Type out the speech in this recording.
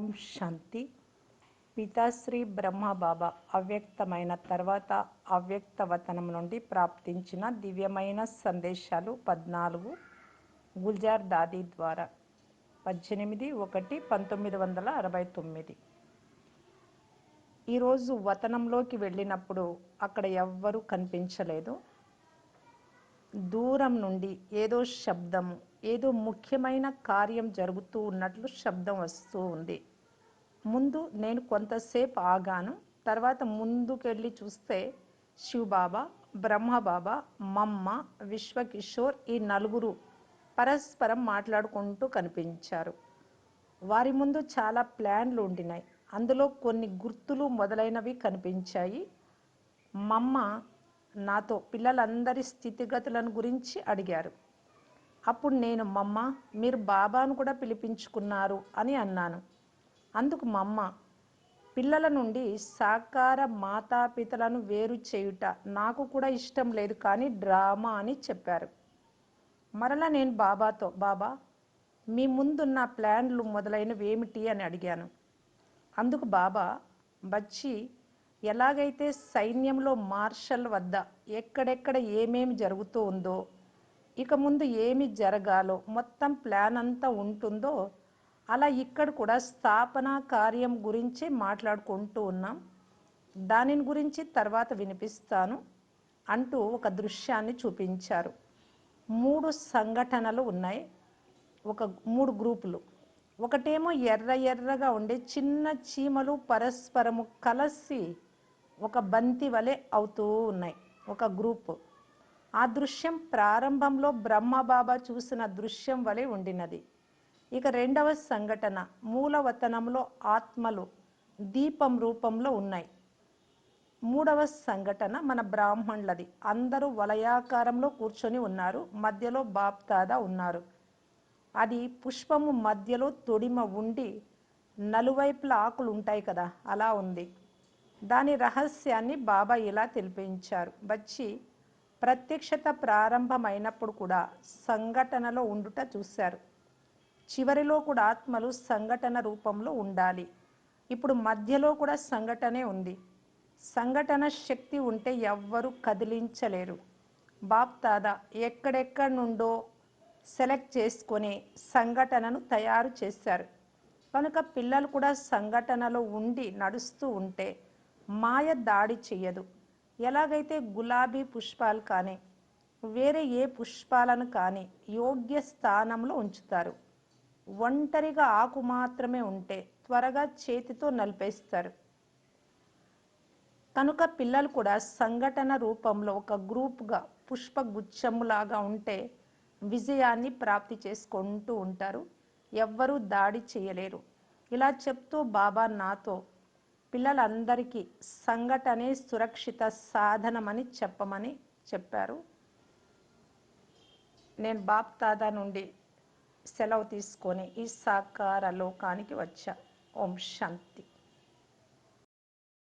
ఓం శాంతి. పితాశ్రీ బ్రహ్మ బాబా అవ్యక్తమైన తర్వాత అవ్యక్తవతనం నుండి ప్రాప్తించిన దివ్యమైన సందేశాలు పద్నాలుగు. గుల్జార్ దాది ద్వారా. పద్దెనిమిది ఒకటి పంతొమ్మిది వందల అరవై తొమ్మిది. ఈరోజు వతనంలోకి వెళ్ళినప్పుడు అక్కడ ఎవ్వరూ కనిపించలేదు. దూరం నుండి ఏదో శబ్దం ఏదో ముఖ్యమైన కార్యం జరుగుతూ ఉన్నట్లు శబ్దం వస్తూ ఉంది. ముందు నేను కొంతసేపు ఆగాను తర్వాత ముందుకెళ్ళి చూస్తే శివబాబా బ్రహ్మబాబా మమ్మ విశ్వకిషోర్ ఈ నలుగురు పరస్పరం మాట్లాడుకుంటూ కనిపించారు. వారి ముందు చాలా ప్లాన్లు ఉండినాయి. అందులో కొన్ని గుర్తులు మొదలైనవి కనిపించాయి. మమ్మ నాతో పిల్లలందరి స్థితిగతులను గురించి అడిగారు. అప్పుడు నేను మమ్మ మీరు బాబాను కూడా పిలిపించుకున్నారు అని అన్నాను. అందుకు మమ్మ పిల్లల నుండి సాకార మాతాపితలను వేరు చేయుట నాకు కూడా ఇష్టం లేదు కానీ డ్రామా అని చెప్పారు. మరలా నేను బాబాతో బాబా మీ ముందున్న ప్లాన్లు మొదలైనవి ఏమిటి? అని అడిగాను. అందుకు బాబా బచ్చి ఎలాగైతే సైన్యంలో మార్షల్ వద్ద ఎక్కడెక్కడ ఏమేమి జరుగుతూ ఉందో ఇక ముందు ఏమి జరగాలో మొత్తం ప్లాన్ అంతా ఉంటుందో అలా ఇక్కడ కూడా స్థాపన కార్యం గురించి మాట్లాడుకుంటూ ఉన్నాం. దానిని గురించి తర్వాత వినిపిస్తాను అంటూ ఒక దృశ్యాన్ని చూపించారు. మూడు సంఘటనలు ఉన్నాయి. ఒక మూడు గ్రూపులు. ఒకటేమో ఎర్ర ఎర్రగా ఉండే చిన్న చీమలు పరస్పరము కలిసి ఒక బంతి వలె అవుతూ ఉన్నాయి. ఒక గ్రూప్. ఆ దృశ్యం ప్రారంభంలో బ్రహ్మబాబా చూసిన దృశ్యం వలె ఉండినది. ఇక రెండవ సంఘటన మూలవతనంలో ఆత్మలు దీపం రూపంలో ఉన్నాయి. మూడవ సంఘటన మన బ్రాహ్మణులది. అందరూ వలయాకారంలో కూర్చొని ఉన్నారు. మధ్యలో బాప్తాదా ఉన్నారు. అది పుష్పము మధ్యలో తొడిమ ఉండి నలువైపుల ఆకులు ఉంటాయి కదా అలా ఉంది. దాని రహస్యాన్ని బాబా ఇలా తెలిపించారు. వచ్చి ప్రత్యక్షత ప్రారంభమైనప్పుడు కూడా సంఘటనలో ఉండుట చూశారు. చివరిలో కూడా ఆత్మలు సంఘటన రూపంలో ఉండాలి. ఇప్పుడు మధ్యలో కూడా సంఘటనే ఉంది. సంఘటన శక్తి ఉంటే ఎవ్వరూ కదిలించలేరు. బాప్తాదా ఎక్కడెక్కడి నుండో సెలెక్ట్ చేసుకొని సంఘటనను తయారు చేశారు. కనుక పిల్లలు కూడా సంఘటనలో ఉండి నడుస్తూ ఉంటే మాయ దాడి చెయ్యదు. ఎలాగైతే గులాబీ పుష్పాలు కానీ వేరే ఏ పుష్పాలను కానీ యోగ్య స్థానంలో ఉంచుతారు. ఒంటరిగా ఆకు మాత్రమే ఉంటే త్వరగా చేతితో నలిపేస్తారు. కనుక పిల్లలు కూడా సంఘటన రూపంలో ఒక గ్రూప్గా పుష్పగుచ్చములాగా ఉంటే విజయాన్ని ప్రాప్తి చేసుకుంటూ ఉంటారు. ఎవ్వరూ దాడి చేయలేరు ఇలా చెప్తూ బాబా నాతో పిల్లలందరికీ సంఘటనే సురక్షిత సాధనమని చెప్పమని చెప్పారు. నేను బాప్ తాదా నుండి సెలవు తీసుకొని ఈ సాకార లోకానికి వచ్చా. ఓం శాంతి.